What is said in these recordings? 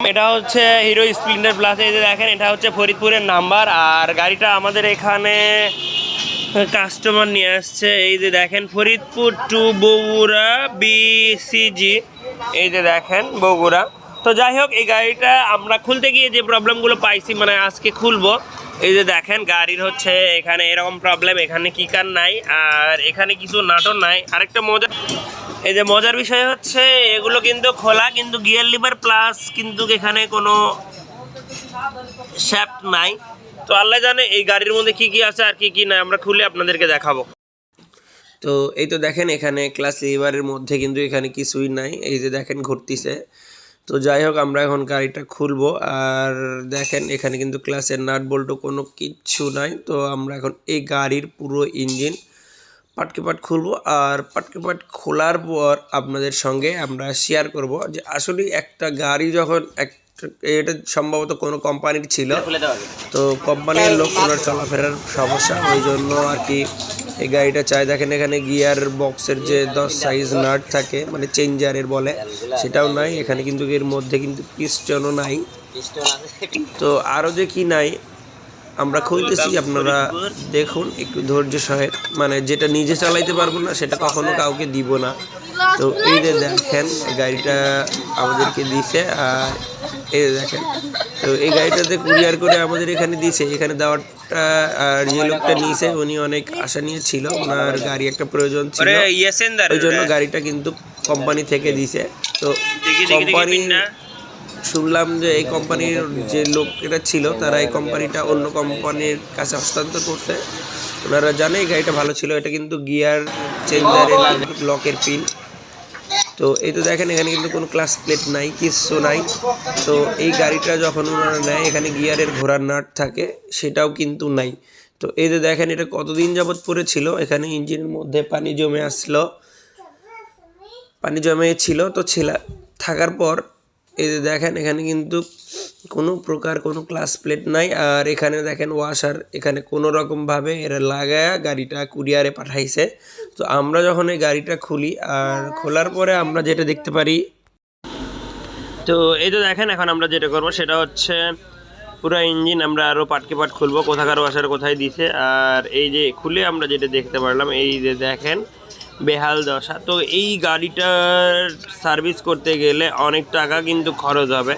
এটা হচ্ছে hero Splendor plus, এই যে দেখেন, এটা হচ্ছে ফরিদপুরের নাম্বার। আর গাড়িটা আমাদের এখানে কাস্টমার নিয়ে আসছে। এই যে দেখেন, ফরিদপুর টু বগুড়া বিসিজি এই যে দেখেন, বগুড়া। তো যাই হোক, এই গাড়িটা আমরা খুলতে গিয়ে যে প্রবলেমগুলো পাইছি মানে আজকে খুলবো। এই যে দেখেন, গাড়ির হচ্ছে এখানে এরকম প্রবলেম এখানে কি কার নাই, আর এখানে কিছু নাটন নাই। আরেকটা মজা এই যে মজার বিষয় হচ্ছে, এগুলো কিন্তু খোলা, কিন্তু গিয়ার লিভার প্লাস কিন্তু এখানে কোনো শ্যাফট নাই। তো আল্লাহ জানে এই গাড়ির মধ্যে কি কি আছে আর কি কি নাই, আমরা খুলে আপনাদেরকে দেখাবো। তো এই তো দেখেন এখানে ক্লাস লিভারের মধ্যে কিন্তু এখানে কিছুই নাই, এই যে দেখেন ঘুরতিছে। তো যাই হোক, আমরা এখন গাড়িটা খুলবো, আর দেখেন এখানে কিন্তু ক্লাসের নাট বল্টু কোনো কিচ্ছু নাই। তো আমরা এখন এই গাড়ির পুরো ইঞ্জিন পাটকে পাট খুলবো আর পাটকে পাট খোলার পর আপনাদের সঙ্গে আমরা শেয়ার করব যে আসলে একটা গাড়ি যখন একটা এটা সম্ভবত কোনো কোম্পানির ছিল। তো কোম্পানির লোক ওনার চলাফেরার সমস্যা ওই জন্য আর কি এই গাড়িটা চাই। দেখেন এখানে গিয়ার বক্সের যে দশ সাইজ নাট থাকে মানে চেঞ্জারের বলে সেটাও নাই। এখানে কিন্তু এর মধ্যে কিন্তু পিস্টনও নাই। তো আরও যে কি নাই আমরা খুঁজতেছি আপনারা দেখুন একটু ধৈর্য সহে মানে যেটা নিজে চালাইতে পারব না সেটা কখনো কাউকে দিব না। তো এই যে দেখেন গাড়িটা আমাদেরকে দিছে আর এই দেখেন তো এই গাড়িটাতে কুরিয়ার করে আমাদের এখানে দিছে। এখানে দেওয়াটা আর যে লোকটা নিয়েছে উনি অনেক আশা নিয়ে ছিল ওনার গাড়ি একটা প্রয়োজন ছিল। ওই জন্য গাড়িটা কিন্তু কোম্পানি থেকে দিছে। তো কোম্পানি শুনলাম যে এই কোম্পানির যে লোকেরা ছিল, তারা এই কোম্পানিটা অন্য কোম্পানির কাছে হস্তান্তর করছে। ওনারা জানে এই গাড়িটা ভালো ছিল, এটা কিন্তু গিয়ার চেঞ্জারের লকের পিন তো এই তো দেখেন, এখানে কিন্তু কোনো ক্লাস প্লেট নাই, কিচ্ছু নাই। তো এই গাড়িটা যখন ওনারা নেয়, এখানে গিয়ারের ঘোড়ার নাট থাকে, সেটাও কিন্তু নাই। তো এই যে দেখেন, এটা কতদিন যাবৎ পড়েছিল এখানে ইঞ্জিনের মধ্যে পানি জমে আসলো। পানি জমে ছিল, তো ছিল থাকার পর এই যে দেখেন, এখানে কিন্তু কোনো প্রকার কোনো ক্লাস প্লেট নাই। আর এখানে দেখেন ওয়াশার এখানে কোনো রকমভাবে এরা লাগায়া গাড়িটা কুরিয়ারে পাঠাইছে। তো আমরা যখন এই গাড়িটা খুলি, আর খোলার পরে আমরা যেটা দেখতে পারি, তো এই তো দেখেন, এখন আমরা যেটা করব, সেটা হচ্ছে পুরো ইঞ্জিন আমরা আরও পাটকে পাট খুলবো, কোথাকার ওয়াশার কোথায় দিছে। আর এই যে খুলে আমরা যেটা দেখতে পারলাম, এই যে দেখেন বেহাল দশা। তো এই গাড়িটার সার্ভিস করতে গেলে অনেক টাকা কিন্তু খরচ হবে।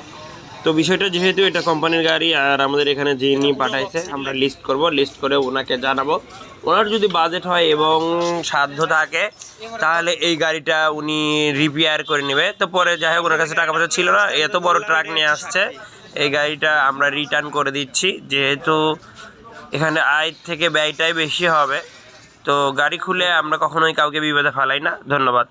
তো বিষয়টা যেহেতু এটা কোম্পানির গাড়ি, আর আমাদের এখানে যিনি পাঠাইছে, আমরা লিস্ট করব। লিস্ট করে ওনাকে জানাব। ওনার যদি বাজেট হয় এবং সাধ্য থাকে, তাহলে এই গাড়িটা উনি রিপেয়ার করে নেবে। তো পরে যাই হোক, ওনার কাছে টাকা পয়সা ছিল না, এত বড় ট্রাক নিয়ে আসছে। এই গাড়িটা আমরা রিটার্ন করে দিচ্ছি। যেহেতু এখানে আয় থেকে ব্যয়টাই বেশি হবে। তো গাড়ি খুলে আমরা কখনোই কাউকে বিপদে ফেলাই না। ধন্যবাদ।